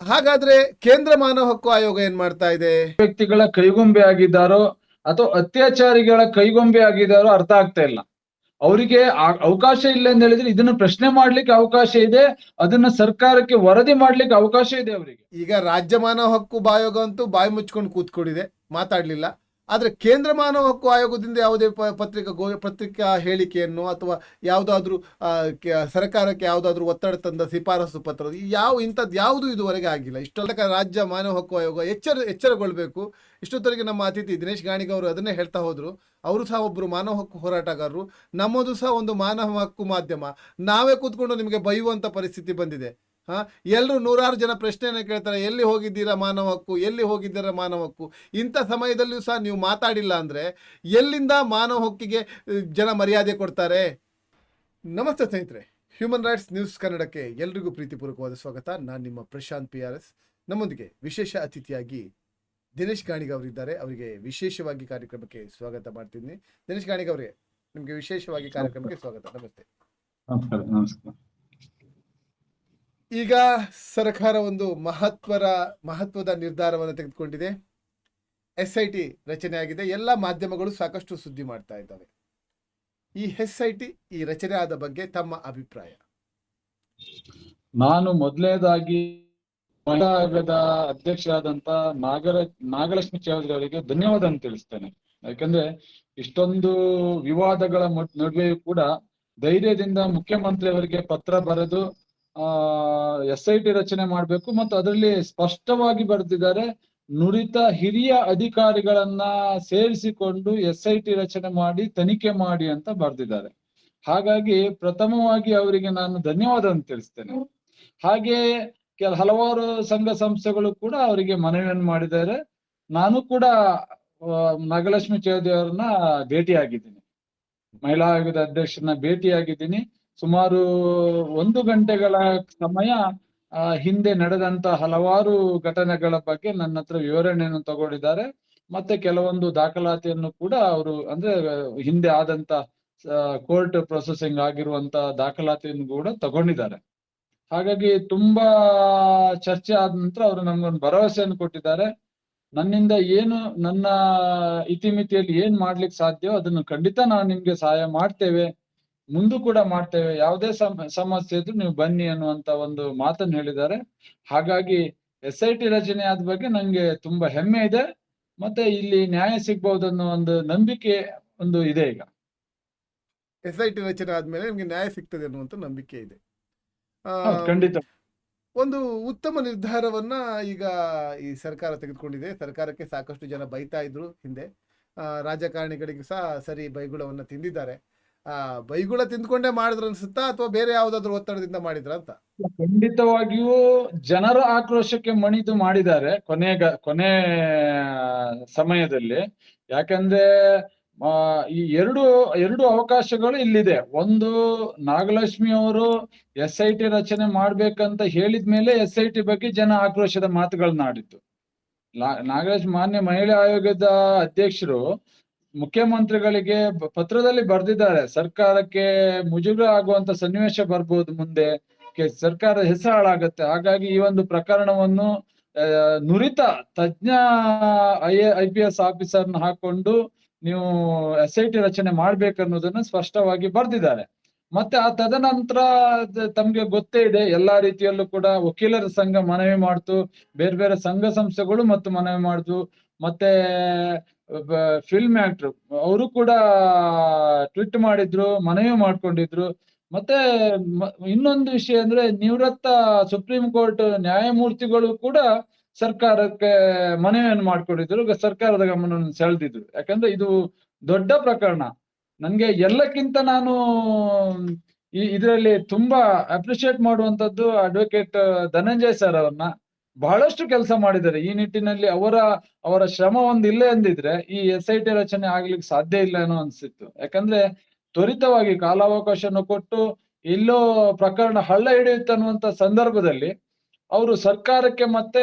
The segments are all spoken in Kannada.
ಹಾಗಾದ್ರೆ ಕೇಂದ್ರ ಮಾನವ ಹಕ್ಕು ಆಯೋಗ ಏನ್ ಮಾಡ್ತಾ ಇದೆ? ವ್ಯಕ್ತಿಗಳ ಕೈಗೊಂಬೆ ಆಗಿದ್ದಾರೋ ಅಥವಾ ಅತ್ಯಾಚಾರಿಗಳ ಕೈಗೊಂಬೆ ಆಗಿದ್ದಾರೋ ಅರ್ಥ ಆಗ್ತಾ ಇಲ್ಲ. ಅವರಿಗೆ ಅವಕಾಶ ಇಲ್ಲ ಅಂತ ಹೇಳಿದ್ರೆ ಇದನ್ನ ಪ್ರಶ್ನೆ ಮಾಡ್ಲಿಕ್ಕೆ ಅವಕಾಶ ಇದೆ ಅದನ್ನ ಸರ್ಕಾರಕ್ಕೆ ವರದಿ ಮಾಡ್ಲಿಕ್ಕೆ ಅವಕಾಶ ಇದೆ ಅವರಿಗೆ. ಈಗ ರಾಜ್ಯ ಮಾನವ ಹಕ್ಕು ಆಯೋಗ ಅಂತೂ ಬಾಯಿ ಮುಚ್ಕೊಂಡು ಕೂತ್ಕೊಂಡಿದೆ ಮಾತಾಡ್ಲಿಲ್ಲ. ಆದ್ರೆ ಕೇಂದ್ರ ಮಾನವ ಹಕ್ಕು ಆಯೋಗದಿಂದ ಯಾವುದೇ ಪತ್ರಿಕಾ ಗೋ ಪತ್ರಿಕಾ ಹೇಳಿಕೆಯನ್ನು ಅಥವಾ ಯಾವುದಾದ್ರೂ ಸರ್ಕಾರಕ್ಕೆ ಯಾವುದಾದ್ರೂ ಒತ್ತಡ ತಂದ ಶಿಫಾರಸು ಪತ್ರ ಯಾವ ಇಂಥದ್ದು ಯಾವುದು ಇದುವರೆಗೆ ಆಗಿಲ್ಲ. ಇಷ್ಟೊಂದು ರಾಜ್ಯ ಮಾನವ ಹಕ್ಕು ಆಯೋಗ ಎಚ್ಚರ, ಎಚ್ಚರಗೊಳ್ಬೇಕು. ಇಷ್ಟೊತ್ತವರೆಗೆ ನಮ್ಮ ಅತಿಥಿ ದಿನೇಶ್ ಗಾಣಿಗ ಅವರು ಅದನ್ನೇ ಹೇಳ್ತಾ ಹೋದರು. ಅವರು ಸಹ ಒಬ್ಬರು ಮಾನವ ಹಕ್ಕು ಹೋರಾಟಗಾರರು. ನಮ್ಮದು ಸಹ ಒಂದು ಮಾನವ ಹಕ್ಕು ಮಾಧ್ಯಮ. ನಾವೇ ಕೂತ್ಕೊಂಡು ನಿಮಗೆ ಬೈಯುವಂಥ ಪರಿಸ್ಥಿತಿ ಬಂದಿದೆ. ಎಲ್ಲರೂ ನೂರಾರು ಜನ ಪ್ರಶ್ನೆಯನ್ನು ಕೇಳ್ತಾರೆ ಎಲ್ಲಿ ಹೋಗಿದ್ದೀರಾ ಮಾನವ ಹಕ್ಕು ಎಲ್ಲಿ ಹೋಗಿದ್ದೀರಾ ಮಾನವ ಹಕ್ಕು ಇಂಥ ಸಮಯದಲ್ಲಿಯೂ ಸಹ ನೀವು ಮಾತಾಡಿಲ್ಲ ಅಂದರೆ ಎಲ್ಲಿಂದ ಮಾನವ ಹಕ್ಕಿಗೆ ಜನ ಮರ್ಯಾದೆ ಕೊಡ್ತಾರೆ? ನಮಸ್ತೆ ಸ್ನೇಹಿತರೆ ಹ್ಯೂಮನ್ ರೈಟ್ಸ್ ನ್ಯೂಸ್ ಕನ್ನಡಕ್ಕೆ ಎಲ್ರಿಗೂ ಪ್ರೀತಿಪೂರ್ವಕವಾದ ಸ್ವಾಗತ. ನಾನು ನಿಮ್ಮ ಪ್ರಶಾಂತ್ ಪಿ ಆರ್ ಎಸ್ ನಮ್ಮೊಂದಿಗೆ ವಿಶೇಷ ಅತಿಥಿಯಾಗಿ ದಿನೇಶ್ ಗಾಣಿಗ ಅವರಿದ್ದಾರೆ. ಅವರಿಗೆ ವಿಶೇಷವಾಗಿ ಕಾರ್ಯಕ್ರಮಕ್ಕೆ ಸ್ವಾಗತ ಮಾಡ್ತೀನಿ ದಿನೇಶ್ ಗಾಣಿಗ ಅವರಿಗೆ ನಿಮಗೆ ವಿಶೇಷವಾಗಿ ಕಾರ್ಯಕ್ರಮಕ್ಕೆ ಸ್ವಾಗತ. ನಮಸ್ತೆ. ನಮಸ್ಕಾರ ನಮಸ್ಕಾರ. ಈಗ ಸರ್ಕಾರ ಒಂದು ಮಹತ್ವರ ಮಹತ್ವದ ನಿರ್ಧಾರವನ್ನು ತೆಗೆದುಕೊಂಡಿದೆ. ಎಸ್ ಐ ಟಿ ರಚನೆ ಆಗಿದೆ ಎಲ್ಲ ಮಾಧ್ಯಮಗಳು ಸಾಕಷ್ಟು ಸುದ್ದಿ ಮಾಡ್ತಾ ಇದ್ದಾವೆ. ಈ ಎಸ್ ಐ ಟಿ, ಈ ರಚನೆ ಆದ ಬಗ್ಗೆ ತಮ್ಮ ಅಭಿಪ್ರಾಯ? ನಾನು ಮೊದಲನೇದಾಗಿ ಆಯೋಗದ ಅಧ್ಯಕ್ಷರಾದಂತ ನಾಗರ, ನಾಗಲಕ್ಷ್ಮಿ ಚೌಧರಿ ಅವರಿಗೆ ಧನ್ಯವಾದ ಅಂತ ತಿಳಿಸ್ತೇನೆ. ಯಾಕಂದ್ರೆ ಇಷ್ಟೊಂದು ವಿವಾದಗಳ ನಡುವೆಯೂ ಕೂಡ ಧೈರ್ಯದಿಂದ ಮುಖ್ಯಮಂತ್ರಿಯವರಿಗೆ ಪತ್ರ ಬರೆದು ಎಸ್ ಐ ಟಿ ರಚನೆ ಮಾಡ್ಬೇಕು ಮತ್ತು ಅದರಲ್ಲಿ ಸ್ಪಷ್ಟವಾಗಿ ಬರೆದಿದ್ದಾರೆ, ನುರಿತ ಹಿರಿಯ ಅಧಿಕಾರಿಗಳನ್ನ ಸೇರಿಸಿಕೊಂಡು ಎಸ್ ಐ ಟಿ ರಚನೆ ಮಾಡಿ, ತನಿಖೆ ಮಾಡಿ ಅಂತ ಬರೆದಿದ್ದಾರೆ. ಹಾಗಾಗಿ ಪ್ರಥಮವಾಗಿ ಅವರಿಗೆ ನಾನು ಧನ್ಯವಾದ ಅಂತ ತಿಳಿಸ್ತೇನೆ. ಹಾಗೆ ಕೆಲ ಹಲವಾರು ಸಂಘ ಸಂಸ್ಥೆಗಳು ಕೂಡ ಅವರಿಗೆ ಮನವಿಯನ್ನು ಮಾಡಿದ್ದಾರೆ. ನಾನು ಕೂಡ ನಾಗಲಕ್ಷ್ಮಿ ಚೌಧರಿ ಅವರನ್ನ ಭೇಟಿಯಾಗಿದ್ದೀನಿ. ಮಹಿಳಾ ಆಯೋಗದ ಅಧ್ಯಕ್ಷರನ್ನ ಭೇಟಿಯಾಗಿದ್ದೀನಿ. ಸುಮಾರು ಒಂದು ಗಂಟೆಗಳ ಸಮಯ ಹಿಂದೆ ನಡೆದಂತ ಹಲವಾರು ಘಟನೆಗಳ ಬಗ್ಗೆ ನನ್ನ ಹತ್ರ ವಿವರಣೆಯನ್ನು ತಗೊಂಡಿದ್ದಾರೆ. ಮತ್ತೆ ಕೆಲವೊಂದು ದಾಖಲಾತಿಯನ್ನು ಕೂಡ ಅವರು, ಅಂದ್ರೆ, ಹಿಂದೆ ಆದಂತ ಕೋರ್ಟ್ ಪ್ರೊಸೆಸಿಂಗ್ ಆಗಿರುವಂತ ದಾಖಲಾತಿಯನ್ನು ಕೂಡ ತಗೊಂಡಿದ್ದಾರೆ. ಹಾಗಾಗಿ ತುಂಬಾ ಚರ್ಚೆ ಆದ ನಂತರ ಅವರು ನಮ್ಗೊಂದು ಭರವಸೆಯನ್ನು ಕೊಟ್ಟಿದ್ದಾರೆ. ನನ್ನಿಂದ ಏನು, ನನ್ನ ಇತಿಮಿತಿಯಲ್ಲಿ ಏನ್ ಮಾಡ್ಲಿಕ್ಕೆ ಸಾಧ್ಯವೋ ಅದನ್ನು ಖಂಡಿತ ನಾವು ನಿಮ್ಗೆ ಸಹಾಯ ಮಾಡ್ತೇವೆ. ಮುಂದೂ ಕೂಡ ಮಾಡ್ತೇವೆ. ಯಾವುದೇ ಸಮ ಸಮಸ್ಯೆ ಇದ್ರು ನೀವು ಬನ್ನಿ ಅನ್ನುವಂತ ಒಂದು ಮಾತನ್ನು ಹೇಳಿದ್ದಾರೆ. ಹಾಗಾಗಿ ಎಸ್ ಐ ಟಿ ರಚನೆ ಆದ ಬಗ್ಗೆ ನಂಗೆ ತುಂಬಾ ಹೆಮ್ಮೆ ಇದೆ. ಮತ್ತೆ ಇಲ್ಲಿ ನ್ಯಾಯ ಸಿಗ್ಬಹುದು ಅನ್ನೋ ಒಂದು ನಂಬಿಕೆ ಒಂದು ಇದೆ ಈಗ. ಎಸ್ ಐ ಟಿ ರಚನೆ ಆದ್ಮೇಲೆ ನಿಮಗೆ ನ್ಯಾಯ ಸಿಗ್ತದೆ ಅನ್ನುವಂತ ನಂಬಿಕೆ ಇದೆ. ಖಂಡಿತ. ಒಂದು ಉತ್ತಮ ನಿರ್ಧಾರವನ್ನ ಈಗ ಈ ಸರ್ಕಾರ ತೆಗೆದುಕೊಂಡಿದೆ. ಸರ್ಕಾರಕ್ಕೆ ಸಾಕಷ್ಟು ಜನ ಬೈತಾ ಇದ್ರು ಹಿಂದೆ. ಆ, ರಾಜಕಾರಣಿಗಳಿಗೆ ಸಹ ಸರಿ ಬೈಗುಳವನ್ನ ತಿಂದಿದ್ದಾರೆ. ಬೈಗುಳ ತಿಂದ್ಕೊಂಡೇ ಮಾಡಿದ್ರ ಅನ್ಸುತ್ತಾ? ಅಥವಾ ಬೇರೆ ಯಾವ್ದಾದ್ರು ಒತ್ತಡದಿಂದ ಮಾಡಿದ್ರ ಅಂತ? ಖಂಡಿತವಾಗಿಯೂ ಜನರ ಆಕ್ರೋಶಕ್ಕೆ ಮಣಿದು ಮಾಡಿದ್ದಾರೆ ಕೊನೆಗ ಕೊನೆ ಸಮಯದಲ್ಲಿ. ಯಾಕಂದ್ರೆ ಈ ಎರಡು ಎರಡು ಅವಕಾಶಗಳು ಇಲ್ಲಿದೆ. ಒಂದು, ನಾಗಲಕ್ಷ್ಮಿ ಅವರು ಎಸ್ ಐ ಟಿ ರಚನೆ ಮಾಡ್ಬೇಕಂತ ಹೇಳಿದ್ಮೇಲೆ ಎಸ್ ಐ ಟಿ ಬಗ್ಗೆ ಜನ ಆಕ್ರೋಶದ ಮಾತುಗಳನ್ನ ಆಡಿತ್ತು ನಾಗಲಕ್ಷ್ಮಿ ಮಾನ್ಯ ಮಹಿಳಾ ಆಯೋಗದ ಅಧ್ಯಕ್ಷರು ಮುಖ್ಯಮಂತ್ರಿಗಳಿಗೆ ಪತ್ರದಲ್ಲಿ ಬರೆದಿದ್ದಾರೆ, ಸರ್ಕಾರಕ್ಕೆ ಮುಜುಗರ ಆಗುವಂತ ಸನ್ನಿವೇಶ ಬರ್ಬೋದು ಮುಂದೆ ಸರ್ಕಾರ ಹೆಸರು ಹಾಳಾಗತ್ತೆ. ಹಾಗಾಗಿ ಈ ಒಂದು ಪ್ರಕರಣವನ್ನು ನುರಿತ ತಜ್ಞ ಐ ಐ ಪಿ ಎಸ್ ಆಫೀಸರ್ನ ಹಾಕೊಂಡು ನೀವು ಎಸ್ ಐ ಟಿ ರಚನೆ ಮಾಡ್ಬೇಕನ್ನೋದನ್ನ ಸ್ಪಷ್ಟವಾಗಿ ಬರ್ದಿದ್ದಾರೆ. ಮತ್ತೆ ಆ ತದನಂತರ ತಮ್ಗೆ ಗೊತ್ತೇ ಇದೆ, ಎಲ್ಲಾ ರೀತಿಯಲ್ಲೂ ಕೂಡ ವಕೀಲರ ಸಂಘ ಮನವಿ ಮಾಡ್ತು ಬೇರೆ ಬೇರೆ ಸಂಘ ಸಂಸ್ಥೆಗಳು ಮತ್ತು ಮನವಿ ಮಾಡ್ತು. ಮತ್ತೆ ಫಿಲ್ಮ್ ಆಕ್ಟರ್ ಅವರು ಕೂಡ ಟ್ವಿಟ್ ಮಾಡಿದ್ರು, ಮನವಿ ಮಾಡ್ಕೊಂಡಿದ್ರು. ಮತ್ತೆ ಇನ್ನೊಂದು ವಿಷಯ ಅಂದ್ರೆ ನಿವೃತ್ತ ಸುಪ್ರೀಂ ಕೋರ್ಟ್ ನ್ಯಾಯಮೂರ್ತಿಗಳು ಕೂಡ ಸರ್ಕಾರಕ್ಕೆ ಮನವಿಯನ್ನು ಮಾಡ್ಕೊಂಡಿದ್ರು. ಸರ್ಕಾರದ ಗಮನವನ್ನು ಸೆಳೆದಿದ್ರು. ಯಾಕಂದ್ರೆ ಇದು ದೊಡ್ಡ ಪ್ರಕರಣ. ನನ್ಗೆ ಎಲ್ಲಕ್ಕಿಂತ ನಾನು ಇದರಲ್ಲಿ ತುಂಬಾ ಅಪ್ರಿಶಿಯೇಟ್ ಮಾಡುವಂತದ್ದು ಅಡ್ವೊಕೇಟ್ ಧನಂಜಯ್ ಸರ್ ಅವ್ರನ್ನ. ಬಹಳಷ್ಟು ಕೆಲಸ ಮಾಡಿದ್ದಾರೆ. ಈ ನಿಟ್ಟಿನಲ್ಲಿ ಅವರ ಅವರ ಶ್ರಮ ಒಂದು ಇಲ್ಲೇ ಅಂದಿದ್ರೆ ಈ ಎಸ್ ಐ ಟಿ ರಚನೆ ಆಗ್ಲಿಕ್ಕೆ ಸಾಧ್ಯ ಇಲ್ಲ ಅನ್ನೋ ಅನ್ಸಿತ್ತು. ಯಾಕಂದ್ರೆ ತ್ವರಿತವಾಗಿ ಕಾಲಾವಕಾಶವನ್ನು ಕೊಟ್ಟು ಎಲ್ಲೋ ಪ್ರಕರಣ ಹಳ್ಳ ಹಿಡಿಯುತ್ತೆ ಅನ್ನುವಂತ ಸಂದರ್ಭದಲ್ಲಿ ಅವರು ಸರ್ಕಾರಕ್ಕೆ ಮತ್ತೆ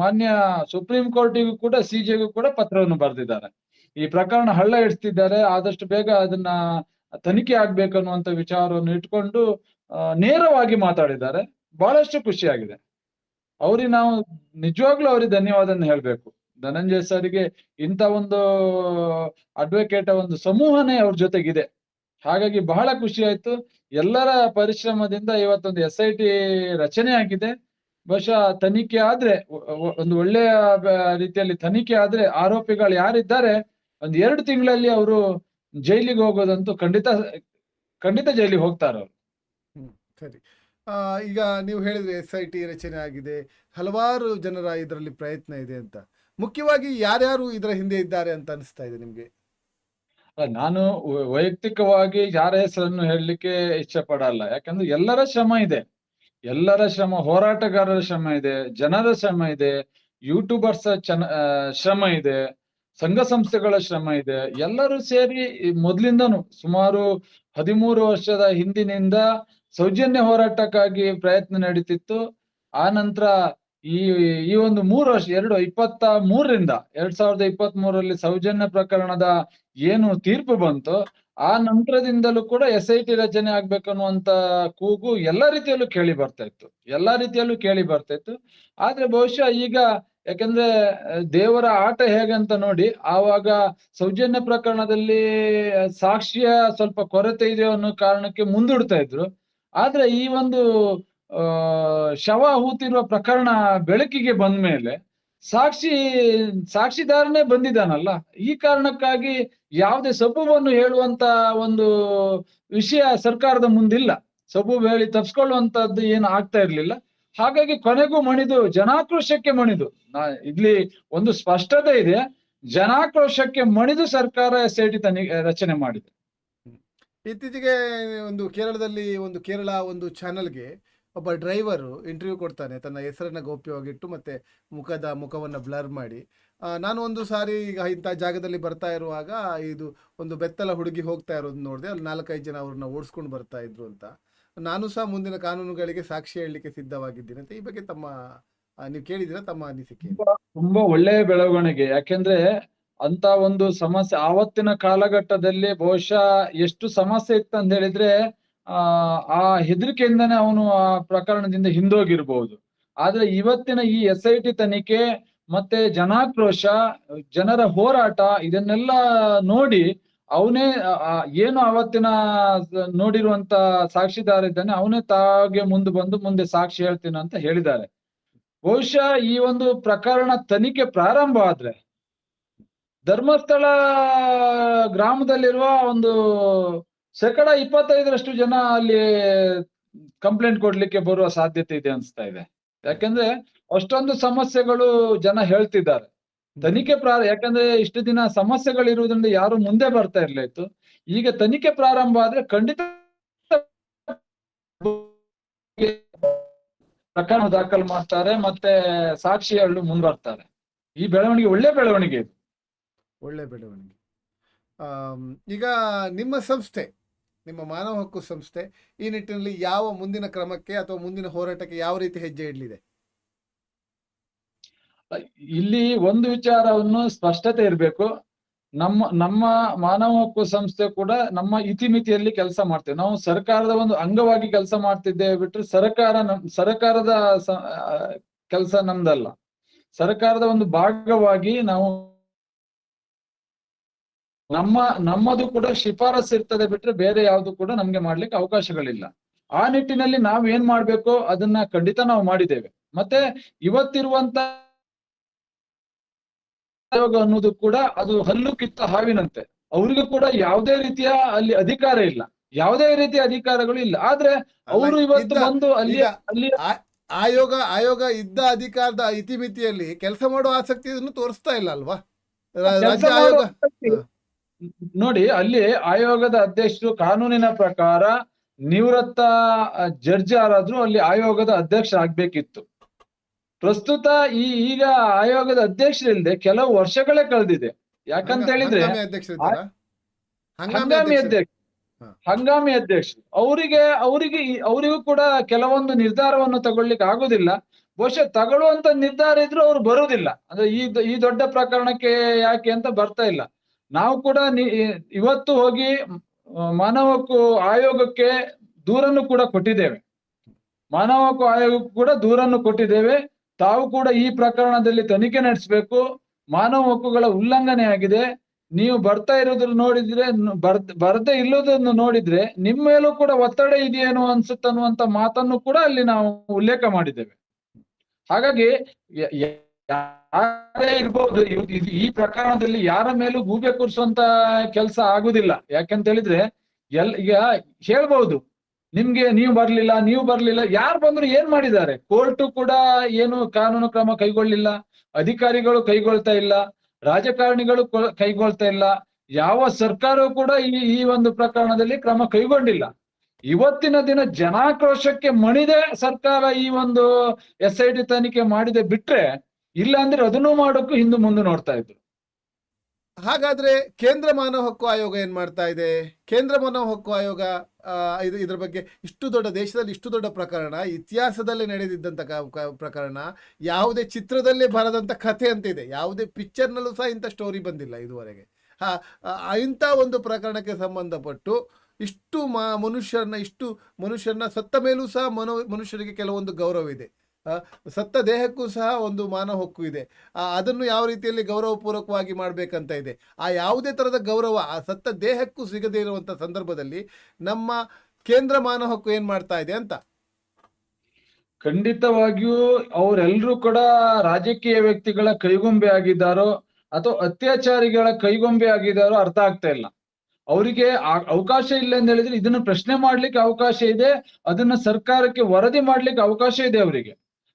ಮಾನ್ಯ ಸುಪ್ರೀಂ ಕೋರ್ಟಿಗೂ ಕೂಡ ಸಿಜೆಗೂ ಕೂಡ ಪತ್ರವನ್ನು ಬರೆದಿದ್ದಾರೆ. ಈ ಪ್ರಕರಣ ಹಳ್ಳ ಹಿಡಿಸ್ತಿದ್ದಾರೆ. ಆದಷ್ಟು ಬೇಗ ಅದನ್ನ ತನಿಖೆ ಆಗ್ಬೇಕನ್ನುವಂತ ವಿಚಾರವನ್ನು ಇಟ್ಕೊಂಡು ನೇರವಾಗಿ ಮಾತಾಡಿದ್ದಾರೆ. ಬಹಳಷ್ಟು ಖುಷಿಯಾಗಿದೆ. ಅವ್ರಿಗೆ ನಾವು ನಿಜವಾಗ್ಲೂ ಅವ್ರಿಗೆ ಧನ್ಯವಾದನ ಹೇಳ್ಬೇಕು. ಧನಂಜಯ ಸರ್ಗೆ ಇಂಥ ಒಂದು ಅಡ್ವೊಕೇಟ್ ಒಂದು ಸಮೂಹನೇ ಅವ್ರ ಜೊತೆಗಿದೆ. ಹಾಗಾಗಿ ಬಹಳ ಖುಷಿ ಆಯ್ತು. ಎಲ್ಲರ ಪರಿಶ್ರಮದಿಂದ ಇವತ್ತೊಂದು ಎಸ್ ಐ ಟಿ ರಚನೆ ಆಗಿದೆ. ಬಹುಶಃ ತನಿಖೆ ಆದ್ರೆ ಒಂದು ಒಳ್ಳೆಯ ರೀತಿಯಲ್ಲಿ ತನಿಖೆ ಆದ್ರೆ ಆರೋಪಿಗಳು ಯಾರಿದ್ದಾರೆ, ಒಂದ್ ಎರಡು ತಿಂಗಳಲ್ಲಿ ಅವರು ಜೈಲಿಗೆ ಹೋಗೋದಂತೂ ಖಂಡಿತ ಖಂಡಿತ ಜೈಲಿಗೆ ಹೋಗ್ತಾರೆ ಅವ್ರು ಸರಿ. ಈಗ ನೀವು ಹೇಳಿದ್ರೆ ಎಸ್ ಐ ಟಿ ರಚನೆ ಆಗಿದೆ, ಹಲವಾರು ಜನರ ಇದರಲ್ಲಿ ಪ್ರಯತ್ನ ಇದೆ ಅಂತ. ಮುಖ್ಯವಾಗಿ ಯಾರ್ಯಾರು ಇದರ ಹಿಂದೆ ಇದ್ದಾರೆ ಅಂತ ಅನಿಸ್ತಾ ಇದೆ ನಿಮ್ಗೆ? ನಾನು ವೈಯಕ್ತಿಕವಾಗಿ ಯಾರ ಹೆಸರನ್ನು ಹೇಳಲಿಕ್ಕೆ ಇಚ್ಛೆ ಪಡಲ್ಲ ಯಾಕಂದ್ರೆ ಎಲ್ಲರ ಶ್ರಮ ಇದೆ. ಎಲ್ಲರ ಶ್ರಮ, ಹೋರಾಟಗಾರರ ಶ್ರಮ ಇದೆ, ಜನರ ಶ್ರಮ ಇದೆ ಯೂಟ್ಯೂಬರ್ಸ್ ಶ್ರಮ ಇದೆ, ಸಂಘ ಸಂಸ್ಥೆಗಳ ಶ್ರಮ ಇದೆ. ಎಲ್ಲರೂ ಸೇರಿ ಮೊದ್ಲಿಂದನು ಸುಮಾರು ಹದಿಮೂರು ವರ್ಷದ ಹಿಂದಿನಿಂದ ಸೌಜನ್ಯ ಹೋರಾಟಕ್ಕಾಗಿ ಪ್ರಯತ್ನ ನಡೀತಿತ್ತು. ಆ ನಂತರ ಈ ಈ ಒಂದು ಮೂರು ವರ್ಷ, ಎರಡು ಇಪ್ಪತ್ತ ಮೂರರಿಂದ, ಎರಡ್ ಸಾವಿರದ ಇಪ್ಪತ್ತ್ ಮೂರರಲ್ಲಿ ಸೌಜನ್ಯ ಪ್ರಕರಣದ ಏನು ತೀರ್ಪು ಬಂತು, ಆ ನಂತರದಿಂದಲೂ ಕೂಡ ಎಸ್ ಐ ಟಿ ರಚನೆ ಆಗ್ಬೇಕನ್ನುವಂತ ಕೂಗು ಎಲ್ಲ ರೀತಿಯಲ್ಲೂ ಕೇಳಿ ಬರ್ತಾ ಇತ್ತು. ಎಲ್ಲಾ ರೀತಿಯಲ್ಲೂ ಕೇಳಿ ಬರ್ತಾ ಇತ್ತು. ಆದ್ರೆ ಬಹುಶಃ ಈಗ ಯಾಕಂದ್ರೆ, ದೇವರ ಆಟ ಹೇಗಂತ ನೋಡಿ, ಆವಾಗ ಸೌಜನ್ಯ ಪ್ರಕರಣದಲ್ಲಿ ಸಾಕ್ಷಿಯ ಸ್ವಲ್ಪ ಕೊರತೆ ಇದೆ ಅನ್ನೋ ಕಾರಣಕ್ಕೆ ಮುಂದೂಡ್ತಾ ಇದ್ರು. ಆದ್ರೆ ಈ ಒಂದು ಶವ ಹೂತಿರುವ ಪ್ರಕರಣ ಬೆಳಕಿಗೆ ಬಂದ ಮೇಲೆ ಸಾಕ್ಷಿ, ಸಾಕ್ಷಿದಾರನೇ ಬಂದಿದ್ದಾನಲ್ಲ. ಈ ಕಾರಣಕ್ಕಾಗಿ ಯಾವುದೇ ಸಬೂಬನ್ನು ಹೇಳುವಂತ ಒಂದು ವಿಷಯ ಸರ್ಕಾರದ ಮುಂದಿಲ್ಲ. ಸಬೂಬ್ ಹೇಳಿ ತಪ್ಸ್ಕೊಳ್ಳುವಂತದ್ದು ಏನು ಆಗ್ತಾ ಇರ್ಲಿಲ್ಲ. ಹಾಗಾಗಿ ಕೊನೆಗೂ ಮಣಿದು, ಜನಾಕ್ರೋಶಕ್ಕೆ ಮಣಿದು, ನಾ, ಇಲ್ಲಿ ಒಂದು ಸ್ಪಷ್ಟತೆ ಇದೆ. ಜನಾಕ್ರೋಶಕ್ಕೆ ಮಣಿದು ಸರ್ಕಾರ ಸೇಟಿ ತನಿ ರಚನೆ ಮಾಡಿದೆ. ಇತ್ತೀಚೆಗೆ ಒಂದು ಕೇರಳದಲ್ಲಿ ಒಂದು ಕೇರಳ ಒಂದು ಚಾನಲ್ಗೆ ಒಬ್ಬ ಡ್ರೈವರು ಇಂಟರ್ವ್ಯೂ ಕೊಡ್ತಾನೆ. ತನ್ನ ಹೆಸರನ್ನ ಗೌಪ್ಯವಾಗಿಟ್ಟು ಮತ್ತೆ ಮುಖದ ಮುಖವನ್ನು ಬ್ಲರ್ ಮಾಡಿ. ನಾನು ಒಂದು ಸಾರಿ ಈಗ ಇಂಥ ಜಾಗದಲ್ಲಿ ಬರ್ತಾ ಇರುವಾಗ ಇದು ಒಂದು ಬೆತ್ತಲ ಹುಡುಗಿ ಹೋಗ್ತಾ ಇರೋದು ನೋಡಿದೆ. ಅಲ್ಲಿ ನಾಲ್ಕೈದು ಜನ ಅವ್ರನ್ನ ಓಡಿಸ್ಕೊಂಡು ಬರ್ತಾ ಇದ್ರು ಅಂತ. ನಾನು ಸಹ ಮುಂದಿನ ಕಾನೂನುಗಳಿಗೆ ಸಾಕ್ಷಿ ಹೇಳಲಿಕ್ಕೆ ಸಿದ್ಧವಾಗಿದ್ದೀನಿ ಅಂತ ಈ ಬಗ್ಗೆ ತಮ್ಮ ನೀವು ಕೇಳಿದಿರಾ ತಮ್ಮ ಅನಿಸಿಕೆ ತುಂಬಾ ಒಳ್ಳೆಯ ಬೆಳವಣಿಗೆ. ಯಾಕೆಂದ್ರೆ ಅಂತ ಒಂದು ಸಮಸ್ಯೆ, ಆವತ್ತಿನ ಕಾಲಘಟ್ಟದಲ್ಲಿ ಬಹುಶಃ ಎಷ್ಟು ಸಮಸ್ಯೆ ಇತ್ತು ಅಂತ ಹೇಳಿದ್ರೆ, ಆ ಆ ಹೆದರಿಕೆಯಿಂದನೇ ಅವನು ಆ ಪ್ರಕರಣದಿಂದ ಹಿಂದೋಗಿರ್ಬಹುದು ಆದ್ರೆ ಇವತ್ತಿನ ಈ ಎಸ್ ಐ ಟಿ ತನಿಖೆ ಮತ್ತೆ ಜನಾಕ್ರೋಶ, ಜನರ ಹೋರಾಟ ಇದನ್ನೆಲ್ಲ ನೋಡಿ ಅವನೇ ಏನು ಅವತ್ತಿನ ನೋಡಿರುವಂತ ಸಾಕ್ಷಿದಾರ ಇದ್ದಾನೆ ಅವನೇ ತಾಗೆ ಮುಂದೆ ಬಂದು ಮುಂದೆ ಸಾಕ್ಷಿ ಹೇಳ್ತೀನಿ ಅಂತ ಹೇಳಿದ್ದಾರೆ. ಬಹುಶಃ ಈ ಒಂದು ಪ್ರಕರಣ ತನಿಖೆ ಪ್ರಾರಂಭ ಆದ್ರೆ ಧರ್ಮಸ್ಥಳ ಗ್ರಾಮದಲ್ಲಿರುವ ಒಂದು ಶೇಕಡ ಇಪ್ಪತ್ತೈದರಷ್ಟು ಜನ ಅಲ್ಲಿ ಕಂಪ್ಲೇಂಟ್ ಕೊಡ್ಲಿಕ್ಕೆ ಬರುವ ಸಾಧ್ಯತೆ ಇದೆ ಅನ್ಸ್ತಾ ಇದೆ. ಯಾಕಂದ್ರೆ ಅಷ್ಟೊಂದು ಸಮಸ್ಯೆಗಳು ಜನ ಹೇಳ್ತಿದ್ದಾರೆ. ತನಿಖೆ ಪ್ರಾ ಯಾಕಂದ್ರೆ ಇಷ್ಟು ದಿನ ಸಮಸ್ಯೆಗಳಿರುವುದರಿಂದ ಯಾರು ಮುಂದೆ ಬರ್ತಾ ಇರ್ಲಿತ್ತು ಈಗ ತನಿಖೆ ಪ್ರಾರಂಭ ಆದ್ರೆ ಖಂಡಿತ ಪ್ರಕರಣ ದಾಖಲು ಮಾಡ್ತಾರೆ ಮತ್ತೆ ಸಾಕ್ಷಿಗಳು ಮುಂದುವರ್ತಾರೆ. ಈ ಬೆಳವಣಿಗೆ ಒಳ್ಳೆ ಬೆಳವಣಿಗೆ ಇದು. ಒಳ್ಳೆ ಬೆಳವಣಿಗೆ. ಈಗ ನಿಮ್ಮ ಸಂಸ್ಥೆ, ನಿಮ್ಮ ಮಾನವ ಹಕ್ಕು ಸಂಸ್ಥೆ ಈ ನಿಟ್ಟಿನಲ್ಲಿ ಯಾವ ಮುಂದಿನ ಕ್ರಮಕ್ಕೆ ಅಥವಾ ಮುಂದಿನ ಹೋರಾಟಕ್ಕೆ ಯಾವ ರೀತಿ ಹೆಜ್ಜೆ ಇಡಲಿದೆ? ಇಲ್ಲಿ ಒಂದು ವಿಚಾರವನ್ನು ಸ್ಪಷ್ಟತೆ ಇರಬೇಕು. ನಮ್ಮ ನಮ್ಮ ಮಾನವ ಹಕ್ಕು ಸಂಸ್ಥೆ ಕೂಡ ನಮ್ಮ ಇತಿಮಿತಿಯಲ್ಲಿ ಕೆಲಸ ಮಾಡ್ತೇವೆ. ನಾವು ಸರ್ಕಾರದ ಒಂದು ಅಂಗವಾಗಿ ಕೆಲಸ ಮಾಡ್ತಿದ್ದೇವೆ ಬಿಟ್ರೆ ಸರ್ಕಾರ ನಮ್, ಸರ್ಕಾರದ ಕೆಲಸ ನಮ್ದಲ್ಲ. ಸರ್ಕಾರದ ಒಂದು ಭಾಗವಾಗಿ ನಾವು ನಮ್ಮ ನಮ್ಮದು ಕೂಡ ಶಿಫಾರಸ್ ಇರ್ತದೆ ಬಿಟ್ರೆ ಬೇರೆ ಯಾವುದು ಕೂಡ ನಮ್ಗೆ ಮಾಡ್ಲಿಕ್ಕೆ ಅವಕಾಶಗಳಿಲ್ಲ. ಆ ನಿಟ್ಟಿನಲ್ಲಿ ನಾವ್ ಏನ್ ಮಾಡ್ಬೇಕು ಅದನ್ನ ಖಂಡಿತ ನಾವು ಮಾಡಿದ್ದೇವೆ. ಮತ್ತೆ ಇವತ್ತಿರುವಂತ ಆಯೋಗ ಅನ್ನೋದು ಕೂಡ ಅದು ಹಲ್ಲು ಕಿತ್ತ ಹಾವಿನಂತೆ. ಅವ್ರಿಗೂ ಕೂಡ ಯಾವುದೇ ರೀತಿಯ ಅಲ್ಲಿ ಅಧಿಕಾರ ಇಲ್ಲ. ಯಾವುದೇ ರೀತಿಯ ಅಧಿಕಾರಗಳು ಇಲ್ಲ. ಆದ್ರೆ ಅವರು ಇವತ್ತು ಬಂದು ಅಲ್ಲಿ ಅಲ್ಲಿ ಆಯೋಗ ಆಯೋಗ ಇದ್ದ ಅಧಿಕಾರದ ಇತಿಮಿತಿಯಲ್ಲಿ ಕೆಲಸ ಮಾಡುವ ಆಸಕ್ತಿಯನ್ನು ತೋರಿಸ್ತಾ ಇಲ್ಲ ಅಲ್ವಾ? ರಾಜ್ಯ ಆಯೋಗ. ನೋಡಿ ಅಲ್ಲಿ ಆಯೋಗದ ಅಧ್ಯಕ್ಷರು ಕಾನೂನಿನ ಪ್ರಕಾರ ನಿವೃತ್ತ ಜಡ್ಜ್ ಯಾರಾದ್ರೂ ಅಲ್ಲಿ ಆಯೋಗದ ಅಧ್ಯಕ್ಷ ಆಗ್ಬೇಕಿತ್ತು. ಪ್ರಸ್ತುತ ಈ ಈಗ ಆಯೋಗದ ಅಧ್ಯಕ್ಷರಿಲ್ಲದೆ ಕೆಲವು ವರ್ಷಗಳೇ ಕಳೆದಿದೆ. ಯಾಕಂತ ಹೇಳಿದ್ರೆ ಹಂಗಾಮಿ ಅಧ್ಯಕ್ಷ ಹಂಗಾಮಿ ಹಂಗಾಮಿ ಅಧ್ಯಕ್ಷರು. ಅಧ್ಯಕ್ಷ ಹಂಗಾಮಿ ಅಧ್ಯಕ್ಷರು. ಅವರಿಗೆ ಅವರಿಗೆ ಅವರಿಗೂ ಕೂಡ ಕೆಲವೊಂದು ನಿರ್ಧಾರವನ್ನು ತಗೊಳ್ಲಿಕ್ಕೆ ಆಗುದಿಲ್ಲ. ಬಹುಶಃ ತಗೊಳ್ಳುವಂತ ನಿರ್ಧಾರ ಇದ್ರೂ ಅವ್ರು ಬರುವುದಿಲ್ಲ ಅಂದ್ರೆ ಈ ಈ ದೊಡ್ಡ ಪ್ರಕರಣಕ್ಕೆ ಯಾಕೆ ಅಂತ ಬರ್ತಾ ಇಲ್ಲ. ನಾವು ಕೂಡ ಇವತ್ತು ಹೋಗಿ ಮಾನವ ಹಕ್ಕು ಆಯೋಗಕ್ಕೆ ದೂರನ್ನು ಕೂಡ ಕೊಟ್ಟಿದ್ದೇವೆ. ಮಾನವ ಹಕ್ಕು ಆಯೋಗಕ್ಕೂ ಕೂಡ ದೂರನ್ನು ಕೊಟ್ಟಿದ್ದೇವೆ. ತಾವು ಕೂಡ ಈ ಪ್ರಕರಣದಲ್ಲಿ ತನಿಖೆ ನಡೆಸಬೇಕು. ಮಾನವ ಹಕ್ಕುಗಳ ಉಲ್ಲಂಘನೆ ಆಗಿದೆ. ನೀವು ಬರ್ತಾ ಇರೋದನ್ನು ನೋಡಿದ್ರೆ ಬರ್ದ, ಬರ್ದ್ ಇಲ್ಲೋದನ್ನು ನೋಡಿದ್ರೆ ನಿಮ್ಮ ಮೇಲೂ ಕೂಡ ಒತ್ತಡ ಇದೆಯೇನೋ ಅನ್ಸುತ್ತನ್ನುವಂತ ಮಾತನ್ನು ಕೂಡ ಅಲ್ಲಿ ನಾವು ಉಲ್ಲೇಖ ಮಾಡಿದ್ದೇವೆ. ಹಾಗಾಗಿ ಯಾರೇ ಇರ್ಬೋದು ಇದು ಈ ಪ್ರಕರಣದಲ್ಲಿ ಯಾರ ಮೇಲೂ ಗೂಬೆ ಕೂರಿಸುವಂತ ಕೆಲಸ ಆಗುದಿಲ್ಲ. ಯಾಕಂತ ಹೇಳಿದ್ರೆ, ಎಲ್, ಈಗ ಹೇಳ್ಬಹುದು ನಿಮ್ಗೆ ನೀವು ಬರ್ಲಿಲ್ಲ ನೀವು ಬರ್ಲಿಲ್ಲ, ಯಾರು ಬಂದ್ರು ಏನ್ ಮಾಡಿದ್ದಾರೆ? ಕೋರ್ಟು ಕೂಡ ಏನು ಕಾನೂನು ಕ್ರಮ ಕೈಗೊಳ್ಳಿಲ್ಲ, ಅಧಿಕಾರಿಗಳು ಕೈಗೊಳ್ತಾ ಇಲ್ಲ, ರಾಜಕಾರಣಿಗಳು ಕೈಗೊಳ್ತಾ ಇಲ್ಲ, ಯಾವ ಸರ್ಕಾರವು ಕೂಡ ಈ ಈ ಒಂದು ಪ್ರಕರಣದಲ್ಲಿ ಕ್ರಮ ಕೈಗೊಂಡಿಲ್ಲ. ಇವತ್ತಿನ ದಿನ ಜನಾಕ್ರೋಶಕ್ಕೆ ಮಣಿದೆ ಸರ್ಕಾರ ಈ ಒಂದು ಎಸ್ ಐ ಟಿ ತನಿಖೆ ಮಾಡಿದೆ ಬಿಟ್ರೆ ಇಲ್ಲ ಅಂದ್ರೆ ಅದನ್ನು ಮಾಡೋಕ್ಕೂ ಹಿಂದೆ ಮುಂದೆ ನೋಡ್ತಾ ಇದ್ರು. ಹಾಗಾದ್ರೆ ಕೇಂದ್ರ ಮಾನವ ಹಕ್ಕು ಆಯೋಗ ಏನ್ ಮಾಡ್ತಾ ಇದೆ? ಕೇಂದ್ರ ಮಾನವ ಹಕ್ಕು ಆಯೋಗ ಇದು ಇದ್ರ ಬಗ್ಗೆ ಇಷ್ಟು ದೊಡ್ಡ ದೇಶದಲ್ಲಿ ಇಷ್ಟು ದೊಡ್ಡ ಪ್ರಕರಣ, ಇತಿಹಾಸದಲ್ಲಿ ನಡೆದಿದ್ದಂತ ಪ್ರಕರಣ, ಯಾವುದೇ ಚಿತ್ರದಲ್ಲೇ ಬರದಂತ ಕಥೆ ಅಂತ ಇದೆ. ಯಾವುದೇ ಪಿಕ್ಚರ್ನಲ್ಲೂ ಸಹ ಇಂಥ ಸ್ಟೋರಿ ಬಂದಿಲ್ಲ ಇದುವರೆಗೆ. ಹಾ ಇಂಥ ಒಂದು ಪ್ರಕರಣಕ್ಕೆ ಸಂಬಂಧಪಟ್ಟು ಇಷ್ಟು ಮಾ, ಮನುಷ್ಯರನ್ನ ಇಷ್ಟು ಮನುಷ್ಯರನ್ನ ಸತ್ತ ಮೇಲೂ ಸಹ ಮನೋ, ಮನುಷ್ಯರಿಗೆ ಕೆಲವೊಂದು ಗೌರವ ಇದೆ. ಸತ್ತ ದೇಹಕ್ಕೂ ಸಹ ಒಂದು ಮಾನವ ಹಕ್ಕು ಇದೆ. ಅದನ್ನು ಯಾವ ರೀತಿಯಲ್ಲಿ ಗೌರವಪೂರ್ವಕವಾಗಿ ಮಾಡಬೇಕಂತ ಇದೆ. ಆ ಯಾವುದೇ ಥರದ ಗೌರವ, ಆ ಸತ್ತ ದೇಹಕ್ಕೂ ಸಿಗದೇ ಇರುವಂಥ ಸಂದರ್ಭದಲ್ಲಿ ನಮ್ಮ ಕೇಂದ್ರ ಮಾನವ ಹಕ್ಕು ಏನು ಮಾಡ್ತಾ ಇದೆ ಅಂತ? ಖಂಡಿತವಾಗಿಯೂ ಅವರೆಲ್ಲರೂ ಕೂಡ ರಾಜಕೀಯ ವ್ಯಕ್ತಿಗಳ ಕೈಗೊಂಬೆ ಆಗಿದ್ದಾರೋ ಅಥವಾ ಅತ್ಯಾಚಾರಿಗಳ ಕೈಗೊಂಬೆ ಆಗಿದ್ದಾರೋ ಅರ್ಥ ಆಗ್ತಾ ಇಲ್ಲ. ಅವರಿಗೆ ಅವಕಾಶ ಇಲ್ಲ ಅಂತ ಹೇಳಿದ್ರೆ ಇದನ್ನ ಪ್ರಶ್ನೆ ಮಾಡ್ಲಿಕ್ಕೆ ಅವಕಾಶ ಇದೆ, ಅದನ್ನ ಸರ್ಕಾರಕ್ಕೆ ವರದಿ ಮಾಡ್ಲಿಕ್ಕೆ ಅವಕಾಶ ಇದೆ ಅವರಿಗೆ.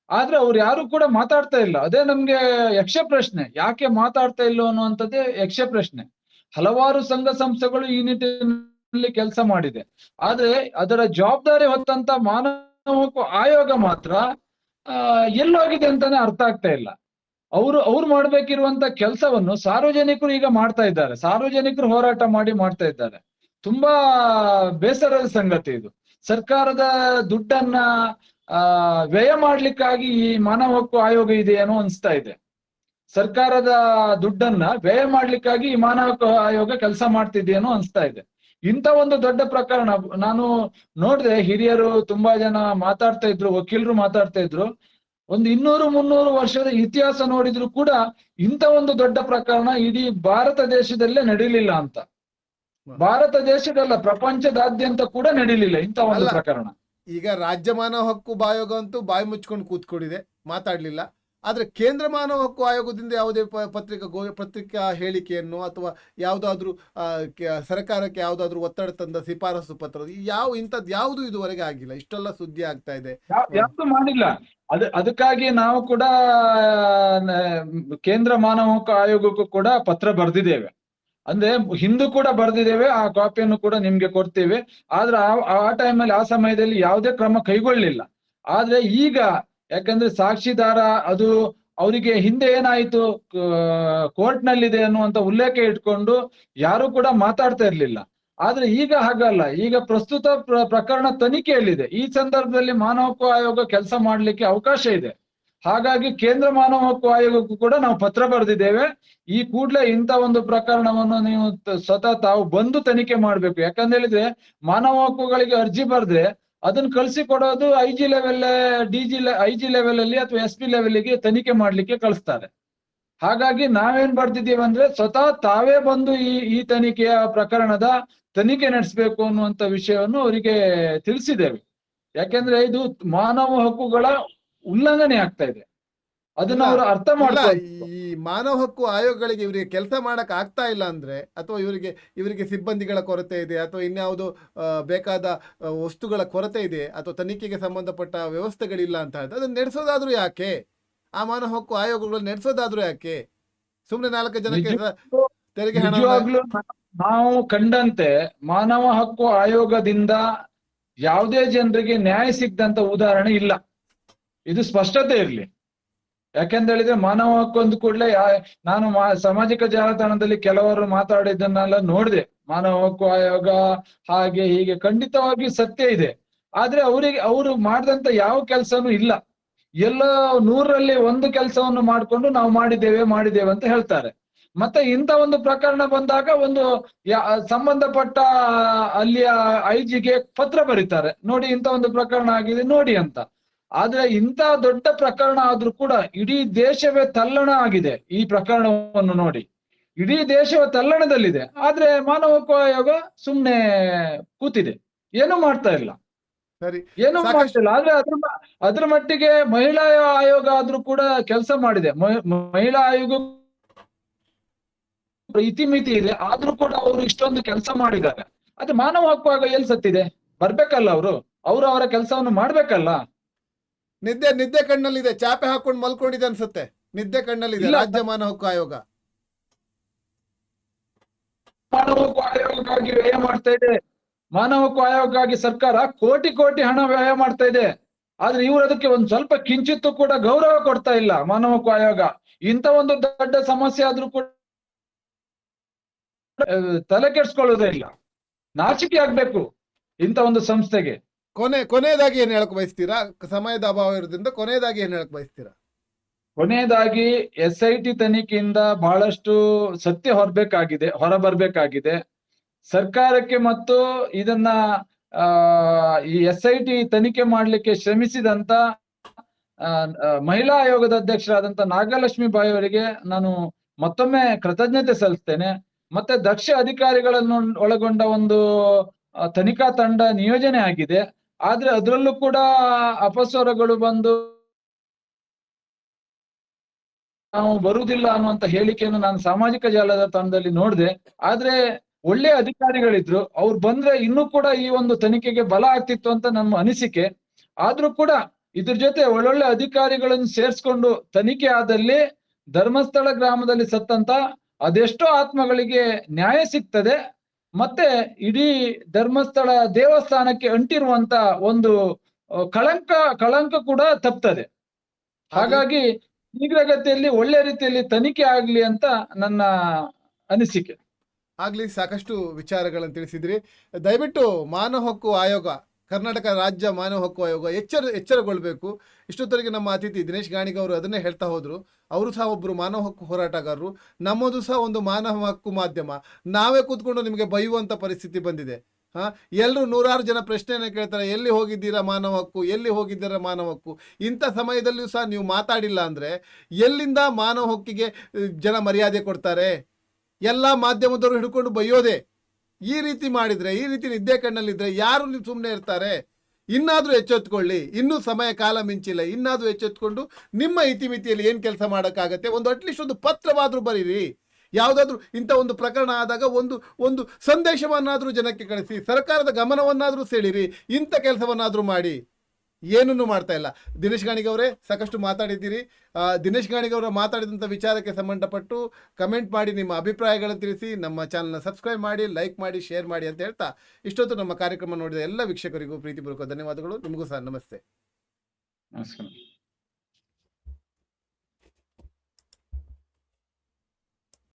ಆದ್ರೆ ಅವ್ರು ಯಾರು ಕೂಡ ಮಾತಾಡ್ತಾ ಇಲ್ಲ. ಅದೇ ನಮ್ಗೆ ಯಕ್ಷ ಪ್ರಶ್ನೆ, ಯಾಕೆ ಮಾತಾಡ್ತಾ ಇಲ್ಲ ಅನ್ನುವಂಥದ್ದೇ ಯಕ್ಷ ಪ್ರಶ್ನೆ. ಹಲವಾರು ಸಂಘ ಸಂಸ್ಥೆಗಳು ಈ ನಿಟ್ಟಿನಲ್ಲಿ ಕೆಲಸ ಮಾಡಿದೆ. ಆದ್ರೆ ಅದರ ಜವಾಬ್ದಾರಿ ಹೊತ್ತಂತ ಮಾನವ ಹಕ್ಕು ಆಯೋಗ ಮಾತ್ರ ಎಲ್ಲೋಗಿದೆ ಅಂತಾನೆ ಅರ್ಥ ಆಗ್ತಾ ಇಲ್ಲ. ಅವರು, ಅವ್ರು ಮಾಡ್ಬೇಕಿರುವಂತ ಕೆಲಸವನ್ನು ಸಾರ್ವಜನಿಕರು ಈಗ ಮಾಡ್ತಾ ಇದ್ದಾರೆ. ಸಾರ್ವಜನಿಕರು ಹೋರಾಟ ಮಾಡಿ ಮಾಡ್ತಾ ಇದ್ದಾರೆ. ತುಂಬಾ ಬೇಸರದ ಸಂಗತಿ ಇದು. ಸರ್ಕಾರದ ದುಡ್ಡನ್ನ ವ್ಯಯ ಮಾಡ್ಲಿಕ್ಕಾಗಿ ಈ ಮಾನವ ಹಕ್ಕು ಆಯೋಗ ಇದೆ ಇದೆಯೇನೋ ಅನ್ಸ್ತಾ ಇದೆ. ಸರ್ಕಾರದ ದುಡ್ಡನ್ನ ವ್ಯಯ ಮಾಡ್ಲಿಕ್ಕಾಗಿ ಈ ಮಾನವ ಹಕ್ಕು ಆಯೋಗ ಕೆಲಸ ಮಾಡ್ತಿದೆಯೇನೋ ಅನ್ಸ್ತಾ ಇದೆ. ಇಂಥ ಒಂದು ದೊಡ್ಡ ಪ್ರಕರಣ ನಾನು ನೋಡಿದೆ ಹಿರಿಯರು ತುಂಬಾ ಜನ ಮಾತಾಡ್ತಾ ಇದ್ರು ವಕೀಲರು ಮಾತಾಡ್ತಾ ಇದ್ರು. ಒಂದು ಇನ್ನೂರು ಮುನ್ನೂರು ವರ್ಷದ ಇತಿಹಾಸ ನೋಡಿದ್ರು ಕೂಡ ಇಂಥ ಒಂದು ದೊಡ್ಡ ಪ್ರಕರಣ ಇಡೀ ಭಾರತ ದೇಶದಲ್ಲೇ ನಡೀಲಿಲ್ಲ ಅಂತ. ಭಾರತ ದೇಶದಲ್ಲ ಪ್ರಪಂಚದಾದ್ಯಂತ ಕೂಡ ನಡೀಲಿಲ್ಲ ಇಂಥ ಒಂದು ಪ್ರಕರಣ. ಈಗ ರಾಜ್ಯ ಮಾನವ ಹಕ್ಕು ಆಯೋಗ ಅಂತೂ ಬಾಯಿ ಮುಚ್ಕೊಂಡು ಕೂತ್ಕೊಂಡಿದೆ, ಮಾತಾಡಲಿಲ್ಲ. ಆದರೆ ಕೇಂದ್ರ ಮಾನವ ಹಕ್ಕು ಆಯೋಗದಿಂದ ಯಾವುದೇ ಪತ್ರಿಕಾ ಗೋ, ಪತ್ರಿಕಾ ಹೇಳಿಕೆಯನ್ನು ಅಥವಾ ಯಾವುದಾದ್ರೂ ಸರ್ಕಾರಕ್ಕೆ ಯಾವುದಾದ್ರೂ ಒತ್ತಡ ತಂದ ಶಿಫಾರಸು ಪತ್ರ, ಯಾವ, ಇಂಥದ್ದು ಯಾವುದು ಇದುವರೆಗೆ ಆಗಿಲ್ಲ. ಇಷ್ಟೆಲ್ಲ ಸುದ್ದಿ ಆಗ್ತಾ ಇದೆ. ಮಾಡಿಲ್ಲ. ಅದ, ಅದಕ್ಕಾಗಿ ನಾವು ಕೂಡ ಕೇಂದ್ರ ಮಾನವ ಹಕ್ಕು ಆಯೋಗಕ್ಕೂ ಕೂಡ ಪತ್ರ ಬರೆದಿದ್ದೇವೆ. ಅಂದ್ರೆ ಹಿಂದೂ ಕೂಡ ಬರೆದಿದ್ದೇವೆ, ಆ ಕಾಪಿಯನ್ನು ಕೂಡ ನಿಮ್ಗೆ ಕೊಡ್ತೀವಿ. ಆದ್ರೆ ಆ ಟೈಮ್ ಅಲ್ಲಿ, ಆ ಸಮಯದಲ್ಲಿ ಯಾವುದೇ ಕ್ರಮ ಕೈಗೊಳ್ಳಲಿಲ್ಲ. ಆದ್ರೆ ಈಗ ಯಾಕಂದ್ರೆ ಸಾಕ್ಷಿದಾರ ಅದು ಅವರಿಗೆ ಹಿಂದೆ ಏನಾಯ್ತು ಕೋರ್ಟ್ ನಲ್ಲಿದೆ ಅನ್ನುವಂತ ಉಲ್ಲೇಖ ಇಟ್ಕೊಂಡು ಯಾರು ಕೂಡ ಮಾತಾಡ್ತಾ ಇರ್ಲಿಲ್ಲ. ಆದ್ರೆ ಈಗ ಹಾಗಲ್ಲ. ಈಗ ಪ್ರಸ್ತುತ ಪ್ರ- ಪ್ರಕರಣ ತನಿಖೆಯಲ್ಲಿದೆ. ಈ ಸಂದರ್ಭದಲ್ಲಿ ಮಾನವ ಆಯೋಗ ಕೆಲಸ ಮಾಡ್ಲಿಕ್ಕೆ ಅವಕಾಶ ಇದೆ. ಹಾಗಾಗಿ ಕೇಂದ್ರ ಮಾನವ ಹಕ್ಕು ಆಯೋಗಕ್ಕೂ ಕೂಡ ನಾವು ಪತ್ರ ಬರೆದಿದ್ದೇವೆ. ಈ ಕೂಡಲೇ ಇಂಥ ಒಂದು ಪ್ರಕರಣವನ್ನು ನೀವು ಸ್ವತಃ ತಾವು ಬಂದು ತನಿಖೆ ಮಾಡ್ಬೇಕು. ಯಾಕಂತ ಹೇಳಿದ್ರೆ ಮಾನವ ಹಕ್ಕುಗಳಿಗೆ ಅರ್ಜಿ ಬರೆದ್ರೆ ಅದನ್ನ ಕಳಿಸಿ ಕೊಡೋದು I G level D G I G level ಅಲ್ಲಿ ಅಥವಾ ಎಸ್ ಪಿ ಲೆವೆಲ್ಗೆ ತನಿಖೆ ಮಾಡ್ಲಿಕ್ಕೆ ಕಳಿಸ್ತಾರೆ. ಹಾಗಾಗಿ ನಾವೇನ್ ಬರ್ತಿದ್ದೀವಿ ಅಂದ್ರೆ ಸ್ವತಃ ತಾವೇ ಬಂದು ಈ ಈ ತನಿಖೆಯ ಪ್ರಕರಣದ ತನಿಖೆ ನಡೆಸಬೇಕು ಅನ್ನುವಂತ ವಿಷಯವನ್ನು ಅವರಿಗೆ ತಿಳಿಸಿದ್ದೇವೆ. ಯಾಕೆಂದ್ರೆ ಇದು ಮಾನವ ಹಕ್ಕುಗಳ ಉಲ್ಲಂಘನೆ ಆಗ್ತಾ ಇದೆ. ಅದನ್ನ ಅವರು ಅರ್ಥ ಮಾಡ ಈ ಮಾನವ ಹಕ್ಕು ಆಯೋಗಗಳಿಗೆ ಇವರಿಗೆ ಕೆಲಸ ಮಾಡಕ್ ಆಗ್ತಾ ಇಲ್ಲ ಅಂದ್ರೆ ಅಥವಾ ಇವರಿಗೆ ಇವರಿಗೆ ಸಿಬ್ಬಂದಿಗಳ ಕೊರತೆ ಇದೆ ಅಥವಾ ಇನ್ಯಾವುದೋ ಬೇಕಾದ ವಸ್ತುಗಳ ಕೊರತೆ ಇದೆ ಅಥವಾ ತನಿಖೆಗೆ ಸಂಬಂಧಪಟ್ಟ ವ್ಯವಸ್ಥೆಗಳಿಲ್ಲ ಅಂತ ಹೇಳಿದ್ರೆ ಅದನ್ನ ನಡೆಸೋದಾದ್ರೂ ಯಾಕೆ? ಆ ಮಾನವ ಹಕ್ಕು ಆಯೋಗಗಳು ನಡೆಸೋದಾದ್ರೂ ಯಾಕೆ? ಸುಮ್ಮನೆ ನಾಲ್ಕು ಜನಕ್ಕೆ ತೆರಿಗೆ ಹಣ ನಾವು ಕಂಡಂತೆ ಮಾನವ ಹಕ್ಕು ಆಯೋಗದಿಂದ ಯಾವುದೇ ಜನರಿಗೆ ನ್ಯಾಯ ಸಿಗ್ದಂತ ಉದಾಹರಣೆ ಇಲ್ಲ. ಇದು ಸ್ಪಷ್ಟತೆ ಇರ್ಲಿ. ಯಾಕೆಂತ ಹೇಳಿದ್ರೆ ಮಾನವ ಹಕ್ಕು ಕೂಡಲೇ ನಾನು ಸಾಮಾಜಿಕ ಜಾಲತಾಣದಲ್ಲಿ ಕೆಲವರು ಮಾತಾಡಿದ್ದನ್ನೆಲ್ಲ ನೋಡಿದೆ. ಮಾನವ ಹಕ್ಕು ಆಯೋಗ ಹಾಗೆ ಹೀಗೆ ಖಂಡಿತವಾಗಿ ಸತ್ಯ ಇದೆ. ಆದ್ರೆ ಅವರಿಗೆ, ಅವರು ಮಾಡಿದಂತ ಯಾವ ಕೆಲಸನೂ ಇಲ್ಲ. ಎಲ್ಲ ನೂರಲ್ಲಿ ಒಂದು ಕೆಲಸವನ್ನು ಮಾಡ್ಕೊಂಡು ನಾವು ಮಾಡಿದ್ದೇವೆ ಮಾಡಿದ್ದೇವೆ ಅಂತ ಹೇಳ್ತಾರೆ. ಮತ್ತೆ ಇಂಥ ಒಂದು ಪ್ರಕರಣ ಬಂದಾಗ ಒಂದು ಸಂಬಂಧಪಟ್ಟ ಅಲ್ಲಿಯ ಐಜಿಗೆ ಪತ್ರ ಬರೀತಾರೆ. ನೋಡಿ ಇಂಥ ಒಂದು ಪ್ರಕರಣ ಆಗಿದೆ, ನೋಡಿ ಅಂತ. ಆದ್ರೆ ಇಂಥ ದೊಡ್ಡ ಪ್ರಕರಣ ಆದ್ರೂ ಕೂಡ ಇಡೀ ದೇಶವೇ ತಲ್ಲಣ ಆಗಿದೆ ಈ ಪ್ರಕರಣವನ್ನು ನೋಡಿ. ಇಡೀ ದೇಶವೇ ತಲ್ಲಣದಲ್ಲಿದೆ. ಆದ್ರೆ ಮಾನವ ಹಕ್ಕು ಆಯೋಗ ಸುಮ್ನೆ ಕೂತಿದೆ. ಏನು ಮಾಡ್ತಾ ಇಲ್ಲ. ಸರಿ. ಏನು ಮಾಡ್ತಾ ಇಲ್ಲ. ಆದ್ರೆ ಅದ್ರ ಅದ್ರ ಮಟ್ಟಿಗೆ ಮಹಿಳಾ ಆಯೋಗ ಆದ್ರೂ ಕೂಡ ಕೆಲಸ ಮಾಡಿದೆ. ಮಹಿಳಾ ಆಯೋಗ ಇತಿಮಿತಿ ಇದೆ. ಆದ್ರೂ ಕೂಡ ಅವರು ಇಷ್ಟೊಂದು ಕೆಲಸ ಮಾಡಿದ್ದಾರೆ. ಅದೇ ಮಾನವ ಹಕ್ಕು ಆಗ ಎಲ್ಲಿ ಸತ್ತಿದೆ? ಬರ್ಬೇಕಲ್ಲ ಅವರು? ಅವರು ಅವರ ಕೆಲಸವನ್ನು ಮಾಡ್ಬೇಕಲ್ಲ? ನಿದ್ದೆ ನಿದ್ದೆ ಕಣ್ಣಲ್ಲಿದೆ. ಚಾಪೆ ಹಾಕೊಂಡು ಮಲ್ಕೊಂಡಿದೆ ಅನ್ಸುತ್ತೆ. ನಿದ್ದೆ ಕಣ್ಣಲ್ಲಿದೆ. ಇದೆ ರಾಜ್ಯ ಮಾನವ ಹಕ್ಕು ಆಯೋಗ. ಮಾನವ ಹಕ್ಕು ಆಯೋಗಕ್ಕಾಗಿ ವ್ಯಯ ಮಾಡ್ತಾ ಇದೆ. ಮಾನವ ಹಕ್ಕು ಆಯೋಗಕ್ಕಾಗಿ ಸರ್ಕಾರ ಕೋಟಿ ಕೋಟಿ ಹಣ ವ್ಯಯ ಮಾಡ್ತಾ ಇದೆ. ಆದ್ರೆ ಇವರು ಅದಕ್ಕೆ ಒಂದ್ ಸ್ವಲ್ಪ ಕಿಂಚಿತ್ತು ಕೂಡ ಗೌರವ ಕೊಡ್ತಾ ಇಲ್ಲ ಮಾನವ ಹಕ್ಕು ಆಯೋಗ. ಇಂತ ಒಂದು ದೊಡ್ಡ ಸಮಸ್ಯೆ ಆದ್ರೂ ಕೂಡ ತಲೆ ಕೆಡ್ಸ್ಕೊಳ್ಳೋದೇ ಇಲ್ಲ. ನಾಚಿಕೆ ಆಗ್ಬೇಕು ಇಂತ ಒಂದು ಸಂಸ್ಥೆಗೆ. ಕೊನೆ, ಕೊನೆಯದಾಗಿ ಏನ್ ಹೇಳಕ್ ಬಯಸ್ತೀರಾ? ಸಮಯದ ಅಭಾವ ಇರೋದ್ರಿಂದ ಕೊನೆಯದಾಗಿ ಏನ್ ಹೇಳಕ್ ಬಯಸ್ತೀರಾ? ಕೊನೆಯದಾಗಿ ಎಸ್ ಐ ಟಿ ತನಿಖೆಯಿಂದ ಬಹಳಷ್ಟು ಸತ್ಯ ಹೊರಬೇಕಾಗಿದೆ, ಹೊರಬರ್ಬೇಕಾಗಿದೆ. ಸರ್ಕಾರಕ್ಕೆ ಮತ್ತು ಇದನ್ನ, ಆ, ಈ ಎಸ್ ಐ ಟಿ ತನಿಖೆ ಮಾಡ್ಲಿಕ್ಕೆ ಶ್ರಮಿಸಿದಂತ ಮಹಿಳಾ ಆಯೋಗದ ಅಧ್ಯಕ್ಷರಾದಂತ ನಾಗಲಕ್ಷ್ಮಿ ಬಾಯಿ ಅವರಿಗೆ ನಾನು ಮತ್ತೊಮ್ಮೆ ಕೃತಜ್ಞತೆ ಸಲ್ಲಿಸ್ತೇನೆ. ಮತ್ತೆ ದಕ್ಷ ಅಧಿಕಾರಿಗಳನ್ನು ಒಳಗೊಂಡ ಒಂದು ತನಿಖಾ ತಂಡ ನಿಯೋಜನೆ ಆಗಿದೆ. ಆದ್ರೆ ಅದರಲ್ಲೂ ಕೂಡ ಅಪಸ್ವರಗಳು ಬಂದು ನಾವು ಬರುವುದಿಲ್ಲ ಅನ್ನುವಂತ ಹೇಳಿಕೆಯನ್ನು ನಾನು ಸಾಮಾಜಿಕ ಜಾಲದ ತಂಡದಲ್ಲಿ ನೋಡಿದೆ. ಆದ್ರೆ ಒಳ್ಳೆ ಅಧಿಕಾರಿಗಳಿದ್ರು. ಅವ್ರು ಬಂದ್ರೆ ಇನ್ನೂ ಕೂಡ ಈ ಒಂದು ತನಿಖೆಗೆ ಬಲ ಆಗ್ತಿತ್ತು ಅಂತ ನಮ್ಮ ಅನಿಸಿಕೆ. ಆದ್ರೂ ಕೂಡ ಇದ್ರ ಜೊತೆ ಒಳ್ಳೊಳ್ಳೆ ಅಧಿಕಾರಿಗಳನ್ನು ಸೇರ್ಸ್ಕೊಂಡು ತನಿಖೆ ಆದಲ್ಲಿ ಧರ್ಮಸ್ಥಳ ಗ್ರಾಮದಲ್ಲಿ ಸತ್ತಂತ ಅದೆಷ್ಟೋ ಆತ್ಮಗಳಿಗೆ ನ್ಯಾಯ ಸಿಗ್ತದೆ. ಮತ್ತೆ ಇಡೀ ಧರ್ಮಸ್ಥಳ ದೇವಸ್ಥಾನಕ್ಕೆ ಅಂಟಿರುವಂತ ಒಂದು ಕಳಂಕ ಕಳಂಕ ಕೂಡ ತಪ್ತದೆ. ಹಾಗಾಗಿ ಶೀಘ್ರಗತಿಯಲ್ಲಿ ಒಳ್ಳೆ ರೀತಿಯಲ್ಲಿ ತನಿಖೆ ಆಗ್ಲಿ ಅಂತ ನನ್ನ ಅನಿಸಿಕೆ. ಆಗ್ಲಿ ಸಾಕಷ್ಟು ವಿಚಾರಗಳನ್ನು ತಿಳಿಸಿದ್ರಿ. ದಯವಿಟ್ಟು ಮಾನವ ಹಕ್ಕು ಆಯೋಗ ಕರ್ನಾಟಕ ರಾಜ್ಯ ಮಾನವ ಹಕ್ಕು ಆಯೋಗ ಎಚ್ಚರ, ಎಚ್ಚರಗೊಳ್ಬೇಕು. ಇಷ್ಟೊತ್ತವರೆಗೆ ನಮ್ಮ ಅತಿಥಿ ದಿನೇಶ್ ಗಾಣಿಗ ಅವರು ಅದನ್ನೇ ಹೇಳ್ತಾ ಹೋದರು. ಅವರು ಸಹ ಒಬ್ಬರು ಮಾನವ ಹಕ್ಕು ಹೋರಾಟಗಾರರು. ನಮ್ಮದು ಸಹ ಒಂದು ಮಾನವ ಹಕ್ಕು ಮಾಧ್ಯಮ. ನಾವೇ ಕೂತ್ಕೊಂಡು ನಿಮಗೆ ಬೈಯುವಂಥ ಪರಿಸ್ಥಿತಿ ಬಂದಿದೆ. ಹಾಂ ಎಲ್ಲರೂ ನೂರಾರು ಜನ ಪ್ರಶ್ನೆಯನ್ನು ಕೇಳ್ತಾರೆ. ಎಲ್ಲಿ ಹೋಗಿದ್ದೀರಾ ಮಾನವ ಹಕ್ಕು? ಎಲ್ಲಿ ಹೋಗಿದ್ದೀರಾ ಮಾನವ ಹಕ್ಕು? ಇಂಥ ಸಮಯದಲ್ಲಿಯೂ ಸಹ ನೀವು ಮಾತಾಡಿಲ್ಲ ಅಂದರೆ ಎಲ್ಲಿಂದ ಮಾನವ ಹಕ್ಕಿಗೆ ಜನ ಮರ್ಯಾದೆ ಕೊಡ್ತಾರೆ? ಎಲ್ಲ ಮಾಧ್ಯಮದವರು ಹಿಡ್ಕೊಂಡು ಬೈಯೋದೆ. ಈ ರೀತಿ ಮಾಡಿದ್ರೆ, ಈ ರೀತಿ ನಿದ್ದೆ ಕಣ್ಣಲ್ಲಿದ್ದರೆ ಯಾರು ನೀವು ಸುಮ್ಮನೆ ಇರ್ತಾರೆ? ಇನ್ನಾದರೂ ಎಚ್ಚೆತ್ಕೊಳ್ಳಿ. ಇನ್ನೂ ಸಮಯ ಕಾಲ ಮಿಂಚಿಲ್ಲ. ಇನ್ನಾದರೂ ಎಚ್ಚೆತ್ಕೊಂಡು ನಿಮ್ಮ ಇತಿಮಿತಿಯಲ್ಲಿ ಏನು ಕೆಲಸ ಮಾಡೋಕ್ಕಾಗತ್ತೆ? ಒಂದು ಅಟ್ಲೀಸ್ಟ್ ಒಂದು ಪತ್ರವಾದರೂ ಬರೀರಿ. ಯಾವುದಾದ್ರೂ ಇಂಥ ಒಂದು ಪ್ರಕರಣ ಆದಾಗ ಒಂದು ಒಂದು ಸಂದೇಶವನ್ನಾದರೂ ಜನಕ್ಕೆ ಕಳಿಸಿ, ಸರ್ಕಾರದ ಗಮನವನ್ನಾದರೂ ಸೆಳೀರಿ. ಇಂಥ ಕೆಲಸವನ್ನಾದರೂ ಮಾಡಿ. ಏನನ್ನು ಮಾಡ್ತಾ ಇಲ್ಲ. ದಿನೇಶ್ ಅವರೇ ಸಾಕಷ್ಟು ಮಾತಾಡಿದ್ದೀರಿ. ದಿನೇಶ್ ಅವರ ಮಾತಾಡಿದಂಥ ವಿಚಾರಕ್ಕೆ ಸಂಬಂಧಪಟ್ಟು ಕಮೆಂಟ್ ಮಾಡಿ, ನಿಮ್ಮ ಅಭಿಪ್ರಾಯಗಳನ್ನು ತಿಳಿಸಿ, ನಮ್ಮ ಚಾನಲ್ನ ಸಬ್ಸ್ಕ್ರೈಬ್ ಮಾಡಿ, ಲೈಕ್ ಮಾಡಿ, ಶೇರ್ ಮಾಡಿ ಅಂತ ಹೇಳ್ತಾ ಇಷ್ಟೊತ್ತು ನಮ್ಮ ಕಾರ್ಯಕ್ರಮ ನೋಡಿದ ಎಲ್ಲ ವೀಕ್ಷಕರಿಗೂ ಪ್ರೀತಿಪೂರ್ವಕ ಧನ್ಯವಾದಗಳು. ನಿಮಗೂ ಸಹ ನಮಸ್ತೆ. ನಮಸ್ಕಾರ.